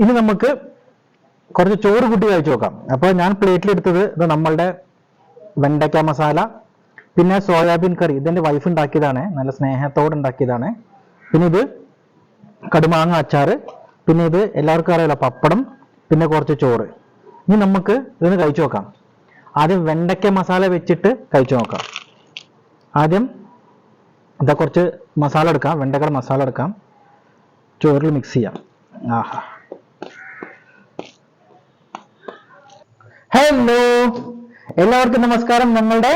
ഇനി നമുക്ക് കുറച്ച് ചോറ് കൂട്ടി കഴിച്ചു നോക്കാം. അപ്പോൾ ഞാൻ പ്ലേറ്റിലെടുത്തത് ഇത് നമ്മളുടെ വെണ്ടയ്ക്ക മസാല പിന്നെ സോയാബീൻ കറി. ഇതെന്റെ വൈഫ് ഉണ്ടാക്കിയതാണ്. നല്ല സ്നേഹത്തോടെ ഉണ്ടാക്കിയതാണ്. പിന്നെ ഇത് കടുമാങ്ങ അച്ചാറ് പിന്നെ ഇത് എല്ലാവർക്കും അറിയാലോ പപ്പടം പിന്നെ കുറച്ച് ചോറ്. ഇനി നമുക്ക് ഇതൊന്ന് കഴിച്ചു നോക്കാം. ആദ്യം വെണ്ടയ്ക്ക മസാല വെച്ചിട്ട് കഴിച്ചു നോക്കാം. ആദ്യം ഇതാ കുറച്ച് മസാല എടുക്കാം. വെണ്ടക്കട മസാല എടുക്കാം. ചോറിൽ മിക്സ് ചെയ്യാം. ആഹാ. ഹലോ എല്ലാവർക്കും നമസ്കാരം ഞങ്ങളുടെ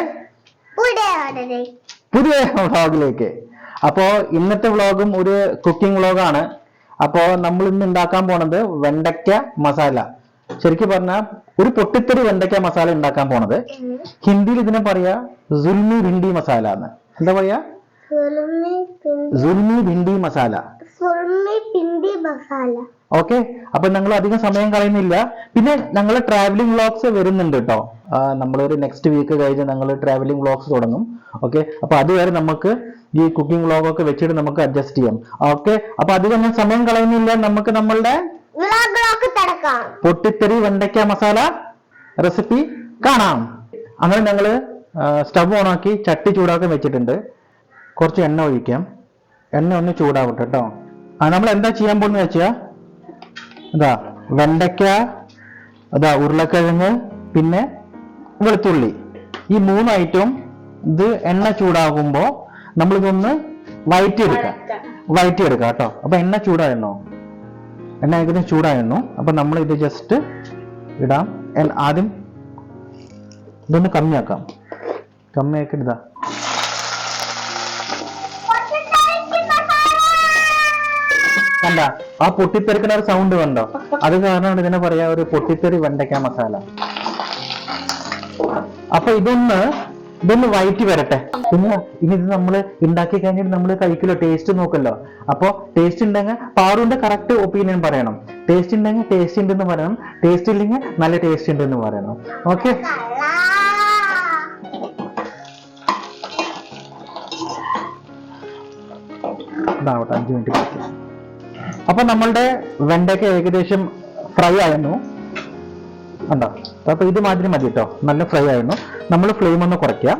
പുതിയ വ്ളോഗിലേക്ക്. അപ്പോ ഇന്നത്തെ വ്ളോഗും ഒരു കുക്കിംഗ് വ്ളോഗാണ്. അപ്പോ നമ്മൾ ഇന്ന് ഉണ്ടാക്കാൻ പോണത് വെണ്ടയ്ക്ക മസാല. ശരിക്കും പറഞ്ഞാൽ ഒരു പൊട്ടിത്തെറി വെണ്ടയ്ക്ക മസാല ഉണ്ടാക്കാൻ പോണത്. ഹിന്ദിയിൽ ഇതിനെ പറയാ സുൽമി ഭിണ്ടി മസാല എന്ന്. എന്താ പറയാ? സുൽമി ഭിണ്ടി. മസാല. മസാല. ഓക്കെ അപ്പൊ ഞങ്ങൾ അധികം സമയം കളയുന്നില്ല. പിന്നെ ഞങ്ങൾ ട്രാവലിംഗ് വ്ളോഗ്സ് വരുന്നുണ്ട് കേട്ടോ നമ്മളൊരു നെക്സ്റ്റ് വീക്ക് കഴിഞ്ഞ് ഞങ്ങൾ ട്രാവലിംഗ് വ്ളോഗ്സ് തുടങ്ങും. ഓക്കെ അപ്പൊ അതുവരെ നമുക്ക് ഈ കുക്കിംഗ് വ്ളോഗ് ഒക്കെ വെച്ചിട്ട് നമുക്ക് അഡ്ജസ്റ്റ് ചെയ്യാം. ഓക്കെ അപ്പൊ അധികം ഞാൻ സമയം കളയുന്നില്ല. നമുക്ക് നമ്മളുടെ പൊട്ടിത്തെറി വെണ്ടയ്ക്ക മസാല റെസിപ്പി കാണാം. അങ്ങനെ ഞങ്ങൾ സ്റ്റവ് ഓണാക്കി ചട്ടി ചൂടാക്കാൻ വെച്ചിട്ടുണ്ട്. കുറച്ച് എണ്ണ ഒഴിക്കാം. എണ്ണ ഒന്ന് ചൂടാവട്ടെ കേട്ടോ ആ നമ്മൾ എന്താ ചെയ്യാൻ പോകുന്നത് വെച്ചാ ഇതാ വെണ്ടയ്ക്ക അതാ ഉരുളക്കിഴങ്ങ് പിന്നെ വെളുത്തുള്ളി. ഈ മൂന്ന് ഐറ്റവും ഇത് എണ്ണ ചൂടാകുമ്പോ നമ്മളിതൊന്ന് വയറ്റി. എടുക്കാം കേട്ടോ. അപ്പൊ എണ്ണ ചൂടായിരുന്നോ എണ്ണ ഏകദേശം ചൂടായിരുന്നു അപ്പൊ നമ്മൾ ഇത് ജസ്റ്റ് ഇടാം ആദ്യം ഇതൊന്ന് കമ്മിയാക്കാം. കമ്മിയാക്കി ഇതാ കണ്ട. ആ പൊട്ടിത്തെറിക്കുന്ന ഒരു സൗണ്ട് കണ്ടോ? അത് കാരണമാണ് ഇതിനെ പറയാ ഒരു പൊട്ടിത്തെറി വെണ്ടയ്ക്ക മസാല. അപ്പൊ ഇതൊന്ന് ഇതൊന്ന് വയറ്റി വരട്ടെ. പിന്നെ ഇനി ഇത് നമ്മൾ ഉണ്ടാക്കി കഴിഞ്ഞിട്ട് നമ്മൾ കഴിക്കലോ ടേസ്റ്റ് നോക്കല്ലോ അപ്പൊ ടേസ്റ്റ് ഉണ്ടെങ്കിൽ പാറുവിന്റെ കറക്റ്റ് ഒപ്പീനിയൻ പറയണം. ടേസ്റ്റ് ഉണ്ടെങ്കിൽ ടേസ്റ്റ് ഉണ്ടെന്ന് പറയണം. ടേസ്റ്റ് ഇല്ലെങ്കിൽ നല്ല ടേസ്റ്റ് ഉണ്ടെന്ന് പറയണം. ഓക്കെ ഇതാവട്ടെ അഞ്ച് മിനിറ്റ് അപ്പൊ നമ്മളുടെ വെണ്ടയ്ക്ക ഏകദേശം ഫ്രൈ ആയിരുന്നു. കണ്ടോ? അപ്പൊ ഇത് മാതിരി മതി കേട്ടോ നല്ല ഫ്രൈ ആയിരുന്നു. നമ്മൾ ഫ്ലെയിം ഒന്ന് കുറയ്ക്കുക.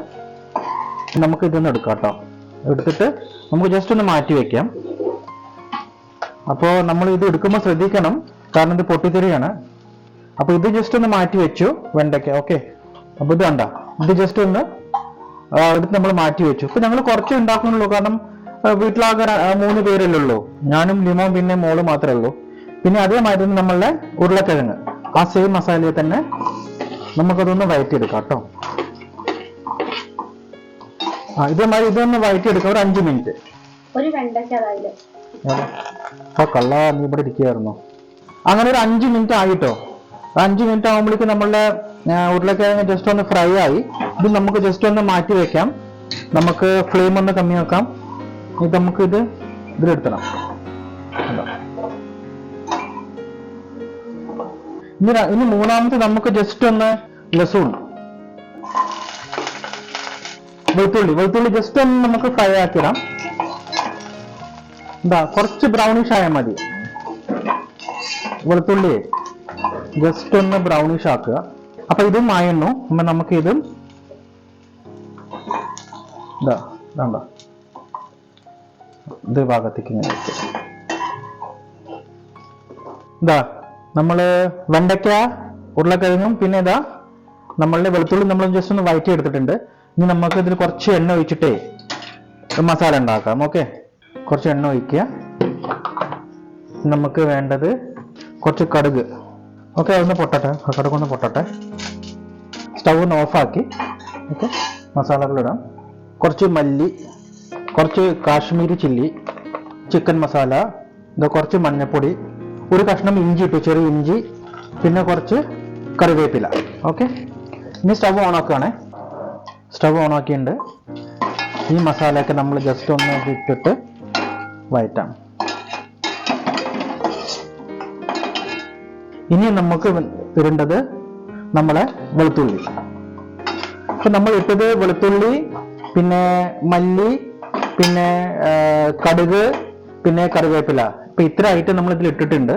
നമുക്ക് ഇതൊന്ന് എടുക്കാം കേട്ടോ എടുത്തിട്ട് നമുക്ക് ജസ്റ്റ് ഒന്ന് മാറ്റി വെക്കാം. അപ്പോൾ നമ്മൾ ഇത് എടുക്കുമ്പോൾ ശ്രദ്ധിക്കണം. കാരണം ഇത് പൊട്ടിത്തെറിയാണ്. അപ്പൊ ഇത് ജസ്റ്റ് ഒന്ന് മാറ്റി വെച്ചു വെണ്ടയ്ക്ക. ഓക്കെ അപ്പൊ ഇത് കണ്ട? ഇത് ജസ്റ്റ് ഒന്ന് എടുത്ത് നമ്മൾ മാറ്റി വെച്ചു. ഇപ്പൊ ഞങ്ങൾ കുറച്ച് ഉണ്ടാക്കുന്നുള്ളൂ. കാരണം വീട്ടിലാകെ മൂന്ന് പേരല്ലേ ഉള്ളൂ. ഞാനും ലിമോ പിന്നെ മോൾ മാത്രമേ ഉള്ളൂ. പിന്നെ അതേമാതിരി തന്നെ നമ്മളുടെ ഉരുളക്കിഴങ്ങ്. ആ സെയിം മസാലയിൽ തന്നെ നമുക്കതൊന്ന് വഴറ്റിയെടുക്കാം കേട്ടോ. ആ ഇതേമാതിരി ഇതൊന്ന് വഴറ്റിയെടുക്കാം ഒരു അഞ്ച് മിനിറ്റ് ഒരു ആ കള്ള നീ ഇവിടെ ഇരിക്കുകയായിരുന്നു? അങ്ങനെ ഒരു അഞ്ച് മിനിറ്റ് ആയിട്ടോ. അഞ്ച് മിനിറ്റ് ആകുമ്പോഴേക്കും നമ്മളുടെ ഉരുളക്കിഴങ്ങ് ജസ്റ്റ് ഒന്ന് ഫ്രൈ ആയി. ഇത് നമുക്ക് ജസ്റ്റ് ഒന്ന് മാറ്റി വെക്കാം. നമുക്ക് ഫ്ലെയിം ഒന്ന് കമ്മി വെക്കാം ഇത് നമുക്ക് ഇത് ഇതിലെടുത്തണം? ഇനി ഇനി മൂന്നാമത്തെ നമുക്ക് ജസ്റ്റ് ഒന്ന് ലസൂൺ വെളുത്തുള്ളി. വെളുത്തുള്ളി ജസ്റ്റ് ഒന്ന് നമുക്ക് ഫ്രൈ ആക്കിയിടാം. എന്താ കുറച്ച് ബ്രൗണിഷ് ആയാൽ മതി. വെളുത്തുള്ളി ജസ്റ്റ് ഒന്ന് ബ്രൗണിഷ് ആക്കുക. അപ്പൊ ഇതും ആയിരുന്നു നമുക്ക് ഇതും ഇതാ ഇതാണ്ടോ ഇത് ഭാഗത്തേക്ക് ഇങ്ങനെ. ഇതാ നമ്മൾ വെണ്ടയ്ക്ക ഉരുളക്കിഴങ്ങും പിന്നെ ഇതാ നമ്മളുടെ വെളുത്തുള്ളി നമ്മൾ ജസ്റ്റ് ഒന്ന് വയറ്റി എടുത്തിട്ടുണ്ട് ഇനി നമുക്ക് ഇതിൽ കുറച്ച് എണ്ണ ഒഴിച്ചിട്ടേ മസാല ഉണ്ടാക്കാം ഓക്കെ കുറച്ച് എണ്ണ ഒഴിക്കുക. നമുക്ക് വേണ്ടത് കുറച്ച് കടുക്. ഓക്കെ അതൊന്ന് പൊട്ടട്ടെ. കടുകൊന്ന് പൊട്ടട്ടെ. സ്റ്റൗ ഒന്ന് ഓഫാക്കി ഓക്കെ മസാലകളിടാം. കുറച്ച് മല്ലി കുറച്ച് കാശ്മീരി ചില്ലി ചിക്കൻ മസാല ഇത് കുറച്ച് മഞ്ഞൾപ്പൊടി ഒരു കഷ്ണം ഇഞ്ചി ഇട്ടു ചെറിയ ഇഞ്ചി പിന്നെ കുറച്ച് കറിവേപ്പില. ഓക്കെ ഇനി സ്റ്റവ് ഓൺ ആക്കുകയാണേ സ്റ്റവ് ഓൺ ആക്കിയിട്ടുണ്ട്. ഈ മസാലയൊക്കെ നമ്മൾ ജസ്റ്റ് ഒന്ന് ഇട്ടിട്ട് വയറ്റാം ഇനി നമുക്ക് ഇടേണ്ടത് നമ്മളെ വെളുത്തുള്ളി. അപ്പൊ നമ്മൾ ഇട്ടത് വെളുത്തുള്ളി പിന്നെ മല്ലി പിന്നെ കടുക് പിന്നെ കറിവേപ്പില. അപ്പൊ ഇത്ര ഐറ്റം നമ്മൾ ഇതിൽ ഇട്ടിട്ടുണ്ട്.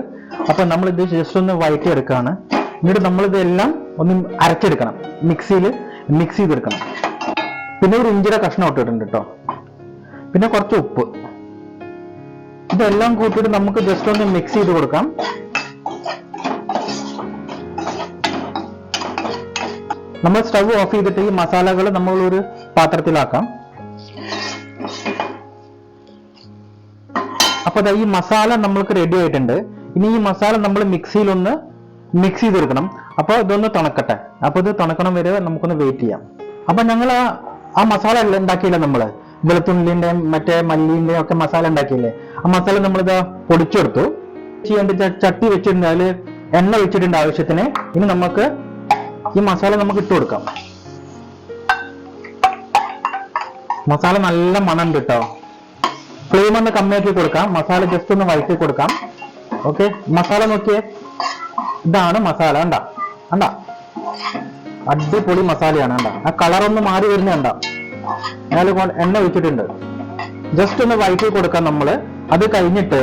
അപ്പൊ നമ്മൾ ഇത് ജസ്റ്റ് ഒന്ന് വഴറ്റി എടുക്കുകയാണ് എന്നിട്ട് നമ്മൾ ഇതെല്ലാം ഒന്ന് അരച്ചെടുക്കണം. മിക്സിയിൽ മിക്സ് ചെയ്തെടുക്കണം. പിന്നെ ഒരു ഇഞ്ചിയുടെ കഷ്ണം ഇട്ടിട്ടുണ്ട് കേട്ടോ പിന്നെ കുറച്ച് ഉപ്പ്. ഇതെല്ലാം കൂട്ടിയിട്ട് നമുക്ക് ജസ്റ്റ് ഒന്ന് മിക്സ് ചെയ്ത് കൊടുക്കാം. നമ്മൾ സ്റ്റവ് ഓഫ് ചെയ്തിട്ട് ഈ മസാലകൾ നമ്മൾ ഒരു പാത്രത്തിലാക്കാം. അപ്പൊ ഈ മസാല നമ്മൾക്ക് റെഡി ആയിട്ടുണ്ട്. ഇനി ഈ മസാല നമ്മൾ മിക്സിയിൽ ഒന്ന് മിക്സ് ചെയ്തെടുക്കണം അപ്പൊ ഇതൊന്ന് തണക്കട്ടെ. അപ്പൊ ഇത് തണക്കണം വരെ നമുക്കൊന്ന് വെയിറ്റ് ചെയ്യാം. അപ്പൊ ഞങ്ങൾ ആ മസാല ഉണ്ടാക്കിയില്ലേ നമ്മൾ? വെളുത്തുള്ളിന്റെ മറ്റേ മല്ലിന്റെയും ഒക്കെ മസാല ഉണ്ടാക്കിയില്ലേ? ആ മസാല നമ്മളിത് പൊടിച്ചെടുത്തു. ചെയ്യേണ്ട ചട്ടി വെച്ചിട്ടുണ്ട്. അതിൽ എണ്ണ വെച്ചിട്ടുണ്ട് ആവശ്യത്തിന്. ഇനി നമുക്ക് ഈ മസാല നമുക്ക് ഇട്ട് കൊടുക്കാം. മസാല നല്ല മണം കേട്ടോ ഫ്ലെയിം ഒന്ന് കമ്മിയാക്കി കൊടുക്കാം. മസാല ജസ്റ്റ് ഒന്ന് വഴറ്റി കൊടുക്കാം. ഓക്കെ മസാല നോക്കിയേ. ഇതാണ് മസാല. കണ്ട? കണ്ട? അടിപൊളി മസാലയാണ്. കണ്ട? ആ കളർ ഒന്ന് മാറി വരുന്ന കണ്ട? അയാൾ എണ്ണ ഒഴിച്ചിട്ടുണ്ട്. ജസ്റ്റ് ഒന്ന് വഴറ്റി കൊടുക്കാം നമ്മൾ. അത് കഴിഞ്ഞിട്ട്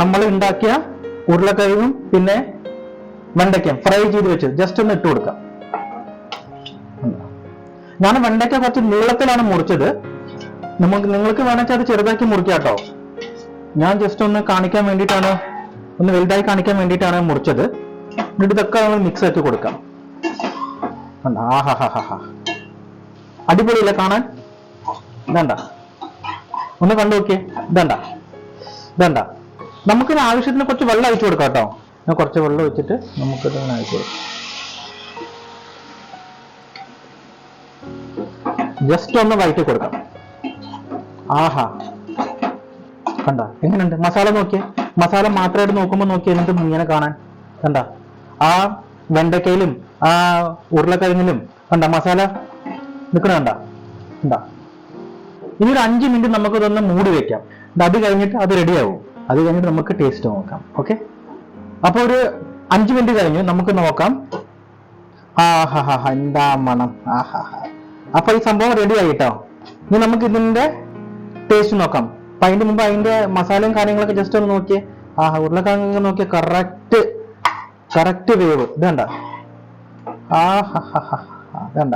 നമ്മൾ ഉണ്ടാക്കിയ ഉരുളക്കിഴങ്ങും പിന്നെ വെണ്ടയ്ക്ക ഫ്രൈ ചെയ്ത് വെച്ച് ജസ്റ്റ് ഒന്ന് ഇട്ട് കൊടുക്കാം. ഞാൻ വെണ്ടയ്ക്ക കുറച്ച് നീളത്തിലാണ് മുറിച്ചത്. നമുക്ക് നിങ്ങൾക്ക് വേണമെങ്കിൽ അത് ചെറുതാക്കി മുറിക്കാം കേട്ടോ ഞാൻ ജസ്റ്റ് ഒന്ന് കാണിക്കാൻ വേണ്ടിയിട്ടാണ് ഒന്ന് വലുതായി കാണിക്കാൻ വേണ്ടിയിട്ടാണ് മുറിച്ചത്. എന്നിട്ട് ഇതൊക്കെ നമ്മൾ മിക്സ് ആക്കി കൊടുക്കാം. അടിപൊളിയില്ല കാണാൻ? ഇതണ്ട. ഒന്ന് കണ്ടു നോക്കിയേ. ഇതണ്ട. ഇതണ്ട. നമുക്ക് ആവശ്യത്തിന് കുറച്ച് വെള്ളം അഴിച്ചു കൊടുക്കാം കേട്ടോ. ഞാൻ കുറച്ച് വെള്ളം ഒഴിച്ചിട്ട് നമുക്ക് അഴിച്ചു കൊടുക്കാം. ജസ്റ്റ് ഒന്ന് വഴറ്റി കൊടുക്കാം. ആഹാ. കണ്ട? എങ്ങനെയുണ്ട് മസാല നോക്കിയേ. മസാല മാത്രമായിട്ട് നോക്കുമ്പോൾ നോക്കിയേ എന്നിട്ട് ഇങ്ങനെ കാണാൻ. കണ്ട? ആ വെണ്ടക്കയിലും ആ ഉരുളക്കിഴങ്ങിലും കണ്ട? മസാല നിൽക്കണ കണ്ട? കണ്ട? ഇനി ഒരു അഞ്ച് മിനിറ്റ് നമുക്ക് ഇതൊന്ന് മൂടി വെക്കാം. അത് കഴിഞ്ഞിട്ട് അത് റെഡിയാവും അത് കഴിഞ്ഞിട്ട് നമുക്ക് ടേസ്റ്റ് നോക്കാം. ഓക്കെ അപ്പൊ ഒരു അഞ്ച് മിനിറ്റ് കഴിഞ്ഞു നമുക്ക് നോക്കാം. ആഹാ എന്താ മണം. ആഹാ അപ്പൊ ഈ സംഭവം റെഡി ആയിട്ടോ? ഇനി നമുക്ക് ഇതിന്റെ ടേസ്റ്റ് നോക്കാം. അപ്പൊ അതിന്റെ മുമ്പ് അതിന്റെ മസാലയും കാര്യങ്ങളൊക്കെ ജസ്റ്റ് ഒന്ന് നോക്കിയേ. ആ ഉരുളക്കിഴങ്ങ് നോക്കിയ. കറക്റ്റ് കറക്റ്റ് വേവ്. ഇതണ്ട ആഹാ ഇതണ്ട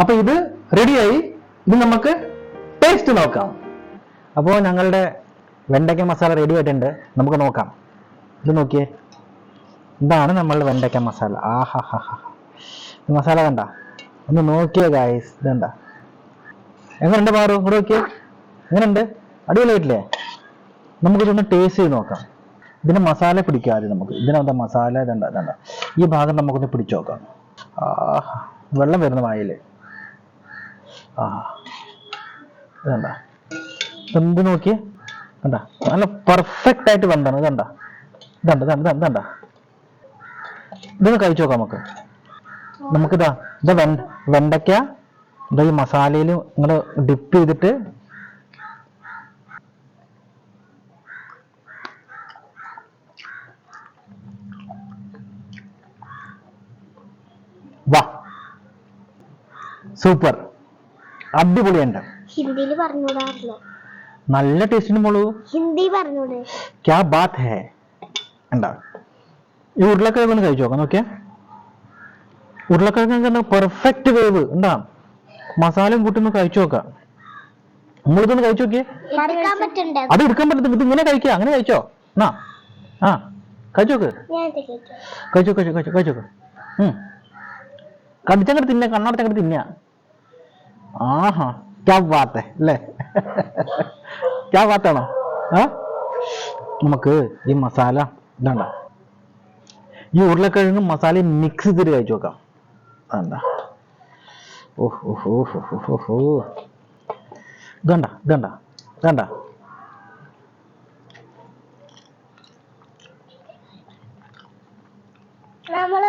അപ്പൊ ഇത് റെഡിയായി ഇത് നമുക്ക് ടേസ്റ്റ് നോക്കാം. അപ്പോൾ ഞങ്ങളുടെ വെണ്ടയ്ക്ക മസാല റെഡി ആയിട്ടുണ്ട്. നമുക്ക് നോക്കാം. ഇത് നോക്കിയേ. ഇതാണ് നമ്മളുടെ വെണ്ടയ്ക്ക മസാല. ആഹാ മസാല കണ്ട. ഒന്ന് നോക്കിയേ ഗായ്സ് ഇതണ്ട എങ്ങനെയുണ്ട് പാറു? ഇവിടെ നോക്കിയേ. എങ്ങനെയുണ്ട്? അടിപൊളിയായിട്ടില്ലേ? നമുക്കിതൊന്ന് ടേസ്റ്റ് ചെയ്ത് നോക്കാം. ഇതിന് മസാല പിടിക്കാതെ നമുക്ക്. ഇതിനകത്ത് മസാല ഇതണ്ട ഇതണ്ട. ഈ ഭാഗം നമുക്കൊന്ന് പിടിച്ചു നോക്കാം. വെള്ളം വരുന്ന വായിൽ ആ ഇതണ്ട. എന്ത് നോക്കി കണ്ട നല്ല പെർഫെക്റ്റ് ആയിട്ട് വന്നതാണ് ഇതണ്ട. ഇതണ്ട ഇതണ്ട ഇതണ്ട ഇതണ്ട. ഇതൊന്ന് കഴിച്ചു നോക്കാം നമുക്ക്. നമുക്കിതാ ഇതാ വെണ്ട വെണ്ടയ്ക്ക ഇതാ ഈ മസാലയിൽ നിങ്ങൾ ഡിപ്പ് ചെയ്തിട്ട് സൂപ്പർ. അടിപൊളിയുണ്ട് ഹിന്ദിയിൽ പറഞ്ഞൂടാറില്ല നല്ല ടേസ്റ്റിന് മോളൂ. ഹിന്ദി പറഞ്ഞൂടെ. ക്യാ ബാത് ഹേ. എന്താ ഈ ഉരുളക്കിഴങ്ങ് ഒന്ന് കഴിച്ചു നോക്കാം നോക്കിയാ. ഉരുളക്കിഴങ്ങ് പെർഫെക്റ്റ് വേവ്. എന്താ മസാലയും കൂട്ടി ഒന്ന് കഴിച്ചു നോക്കാം. നമ്മളിതൊന്ന് കഴിച്ചു നോക്കിയേ. അത് എടുക്കാൻ പറ്റത്തില്ല. ഇത് ഇങ്ങനെ കഴിക്കുക അങ്ങനെ കഴിച്ചോ? എന്നാ? ആ കഴിച്ചു നോക്ക്. ഞാൻ കഴിച്ചോ കഴിച്ചു കഴിച്ചു കഴിച്ചു കഴിച്ചു നോക്ക്. ഉം. കടിച്ചങ്ങോട്ട് തിന്ന കണ്ണടച്ചങ്ങോട്ട് തിന്ന. ആഹാ ക്യാ ബാത്ത് അല്ലേ? ക്യാ ബാത്താണോ ആ? നമുക്ക് ഈ മസാല ഇതാണ്ട. ഈ ഉരുളക്കിഴങ്ങും മസാലയും മിക്സ് ചെയ്തിട്ട് കഴിച്ചു നോക്കാം. വേണ്ട. ഓഹോ ഓഹ് ഓഹ് ഇതണ്ട ഇതണ്ട ഇതണ്ട. നമ്മൾ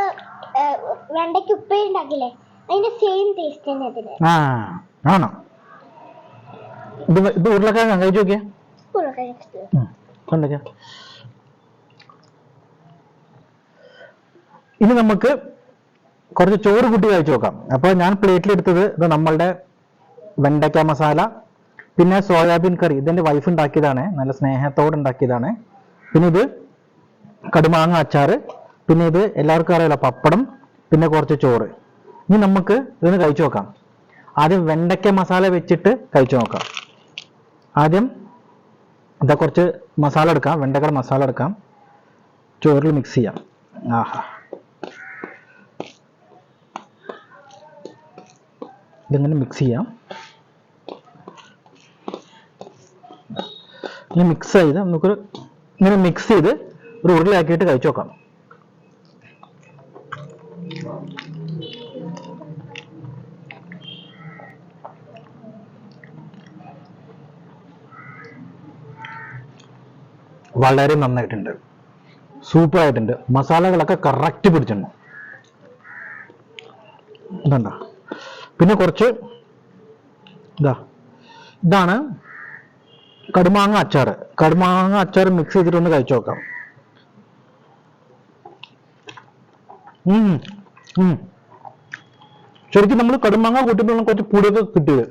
വെണ്ടയ്ക്ക് ഉപ്പേരി ഉണ്ടാക്കില്ലേ? അതിന്റെ സെയിം ടേസ്റ്റ് തന്നെ അതിന് ആ ആണോ? ഇത് ഇത് ഉരുളക്കിഴങ്ങ്? കഴിച്ചു നോക്കിയാ. ഉരുളക്കിഴങ്ങ്. കണ്ടോ ഇനി നമുക്ക് കുറച്ച് ചോറ് കൂട്ടി കഴിച്ചു നോക്കാം. അപ്പോൾ ഞാൻ പ്ലേറ്റിൽ എടുത്തത് ഇത് നമ്മളുടെ വെണ്ടയ്ക്ക മസാല പിന്നെ സോയാബീൻ കറി. ഇതെന്റെ വൈഫ് ഉണ്ടാക്കിയതാണ്. നല്ല സ്നേഹത്തോടെ ഉണ്ടാക്കിയതാണ്. പിന്നെ ഇത് കടുമാങ്ങ അച്ചാറ്. പിന്നെ ഇത് എല്ലാവർക്കും അറിയാലോ പപ്പടം. പിന്നെ കുറച്ച് ചോറ്. ഇനി നമുക്ക് ഇതൊന്ന് കഴിച്ചു നോക്കാം. ആദ്യം വെണ്ടയ്ക്ക മസാല വെച്ചിട്ട് കഴിച്ചു നോക്കാം. ആദ്യം ഇതാ കുറച്ച് മസാല എടുക്കാം. വെണ്ടക്കട മസാല എടുക്കാം. ചോറിൽ മിക്സ് ചെയ്യാം. ആഹാ. ഇതിങ്ങനെ മിക്സ് ചെയ്യാം? ഇനി മിക്സ് ചെയ്ത് നമുക്കൊരു ഇങ്ങനെ മിക്സ് ചെയ്ത് ഒരു ഉരുളയാക്കിയിട്ട് കഴിച്ചു നോക്കാം. വളരെ നന്നായിട്ടുണ്ട്. സൂപ്പർ ആയിട്ടുണ്ട് മസാലകളൊക്കെ കറക്റ്റ് പിടിച്ചിട്ടുണ്ട്. പിന്നെ കുറച്ച് ഇതാ. ഇതാണ് കടുമാങ്ങ അച്ചാർ. കടുമാങ്ങ അച്ചാർ മിക്സ് ചെയ്തിട്ട് ഒന്ന് കഴിച്ചു നോക്കാം. ശരിക്കും നമ്മൾ കടുമാങ്ങ കൂട്ടിയപ്പോൾ കുറച്ച് പുളിയൊക്കെ കിട്ടിയത്.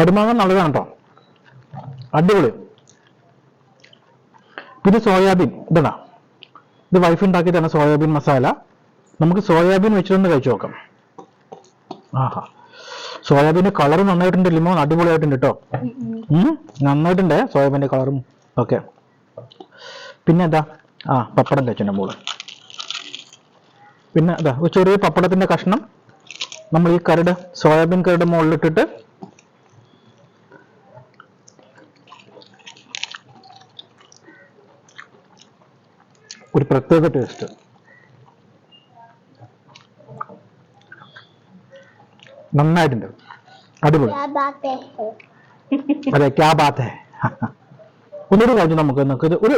കടുമാങ്ങ നല്ലതാണ് കേട്ടോ. അടിപൊളി. പിന്നെ സോയാബീൻ ഇതാ ഇത് വൈഫ് ഉണ്ടാക്കി സോയാബീൻ മസാല. നമുക്ക് സോയാബീൻ വെച്ചിട്ടൊന്ന് കഴിച്ചു നോക്കാം. ആഹാ. സോയാബീന്റെ കളർ നന്നായിട്ടുണ്ട് ലിമോൺ അടിപൊളിയായിട്ടുണ്ട് കേട്ടോ നന്നായിട്ടുണ്ട് സോയാബീന്റെ കളറും ഓക്കെ പിന്നെ എന്താ? ആ പപ്പടം കഴിച്ചിട്ടുണ്ട് മോൾ. പിന്നെ അതാ ഒരു ചെറിയ പപ്പടത്തിന്റെ കഷ്ണം. നമ്മൾ ഈ കരട് സോയാബീൻ കരട് മുകളിലിട്ടിട്ട് ഒരു പ്രത്യേക ടേസ്റ്റ് നന്നായിട്ടുണ്ട്. ഒന്നൊരു കാര്യം നമുക്ക് നമുക്ക് ഒരു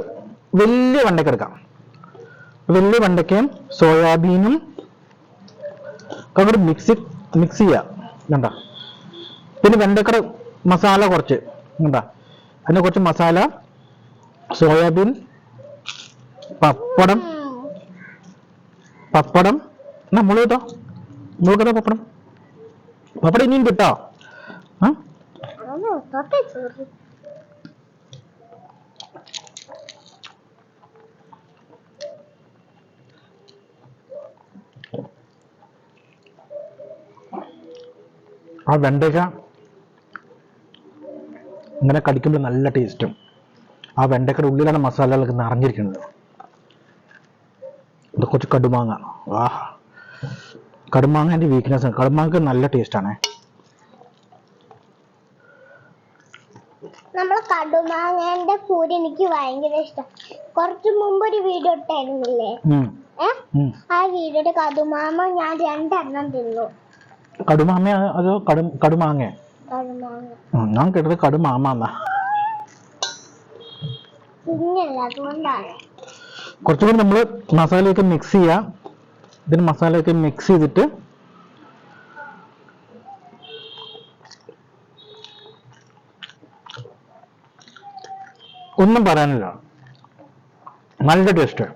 വലിയ വണ്ടയ്ക്ക് എടുക്കാം. വലിയ വെണ്ടയ്ക്കയും സോയാബീനും നമുക്ക് മിക്സ് മിക്സ് ചെയ്യാം. കണ്ട? പിന്നെ വെണ്ടക്കട മസാല കുറച്ച്. കണ്ട? അതിന് കുറച്ച് മസാല സോയാബീൻ പപ്പടം. പപ്പടം. നമ്മൾ കേട്ടോ നമ്മൾക്കതാ പപ്പടം? പപ്പടം ഇനിയും കിട്ടോ? ആ? വെണ്ടയ്ക്ക ഇങ്ങനെ കടിക്കുമ്പോൾ നല്ല ടേസ്റ്റും ആ വെണ്ടയ്ക്കയുടെ ഉള്ളിലാണ് മസാലകളൊക്കെ നിറഞ്ഞിരിക്കുന്നത്. ഇത് കുറച്ച് കടുമാങ്ങ. ആഹ് കടുമാങ്ങ എന്റെ വീക്ക്നെസ് ആണ്. കടുമാങ്ങക്ക് നല്ല ടേസ്റ്റ് ആണ്. നമ്മൾ കടുമാങ്ങന്റെ പൂരി എനിക്ക് ഭയങ്കര ഇഷ്ടം. കുറച്ച് മുമ്പ് ഒരു വീഡിയോ ഇട്ടായിരുന്നില്ലേ? ആ വീഡിയോയുടെ കടുമാമ ഞാൻ രണ്ടെണ്ണം തിന്നു. കടുമാമ അതോ കടു കടുമാങ്ങ? ഞാൻ കേട്ടത് കടുമാമ എന്നാ. കുഞ്ഞല്ല അതുകൊണ്ടാണ്. കുറച്ചുകൂടി നമ്മൾ മസാലയൊക്കെ മിക്സ് ചെയ്യുക ഇതിന് മസാലയൊക്കെ മിക്സ് ചെയ്തിട്ട് ഒന്നും പറയാനില്ല. നല്ല ടേസ്റ്റ്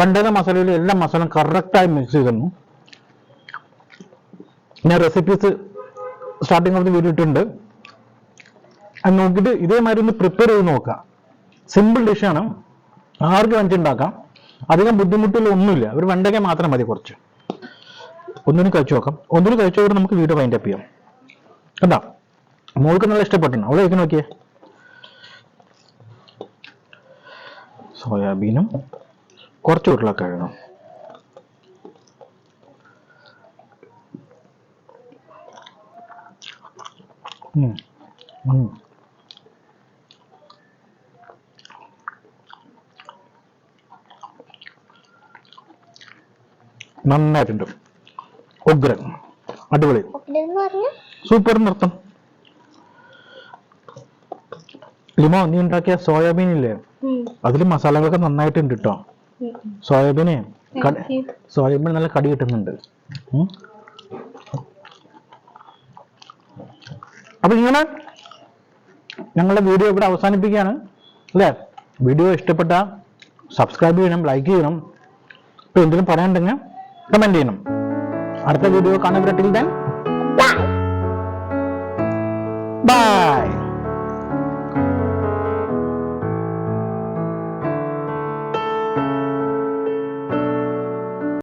വെണ്ടക മസാലയിൽ എല്ലാ മസാലയും കറക്റ്റായി മിക്സ് ചെയ്തിരുന്നു. ഞാൻ recipes starting of the video ഇട്ടിട്ടുണ്ട് അത് നോക്കിയിട്ട് ഇതേമാതിരി ഒന്ന് പ്രിപ്പയർ ചെയ്ത് നോക്കാം. സിമ്പിൾ ഡിഷാണ് ആർക്ക് ഉണ്ടാക്കാം. അധികം ബുദ്ധിമുട്ടുള്ള ഒന്നുമില്ല. ഒരു വെണ്ടയ്ക്ക മാത്രം മതി കുറച്ച്. ഒന്നിനും കഴിച്ചു നോക്കാം. ഒന്നിനും കഴിച്ചു നോക്കിയിട്ട് നമുക്ക് വീഡിയോ വൈൻഡ് അപ്പ് ചെയ്യാം. കണ്ടാ? മോൾക്ക് നല്ല ഇഷ്ടപ്പെട്ടു അവളെ കഴിക്കാൻ നോക്കിയേ? സോയാബീനും കുറച്ച് ഉരുളക്കിഴങ്ങും. ഉം. ഉം. നന്നായിട്ടുണ്ട് ഉഗ്രൻ. അടിപൊളി. സൂപ്പർ നൃത്തം. ലിമോ നീ ഉണ്ടാക്കിയ സോയാബീൻ ഇല്ലേ? അതിൽ മസാലകളൊക്കെ നന്നായിട്ടുണ്ട് കേട്ടോ സോയാബീനെ സോയാബീൻ നല്ല കടി കിട്ടുന്നുണ്ട്. അപ്പൊ ഇങ്ങനെ ഞങ്ങളുടെ വീഡിയോ ഇവിടെ അവസാനിപ്പിക്കുകയാണ്. അല്ലേ? വീഡിയോ ഇഷ്ടപ്പെട്ട സബ്സ്ക്രൈബ് ചെയ്യണം ലൈക്ക് ചെയ്യണം. ഇപ്പൊ എന്തെങ്കിലും പറയാനുണ്ടെങ്കിൽ കമന്റ് ചെയ്യണം. അടുത്ത വീഡിയോ കാണാൻ ബൈ ബൈ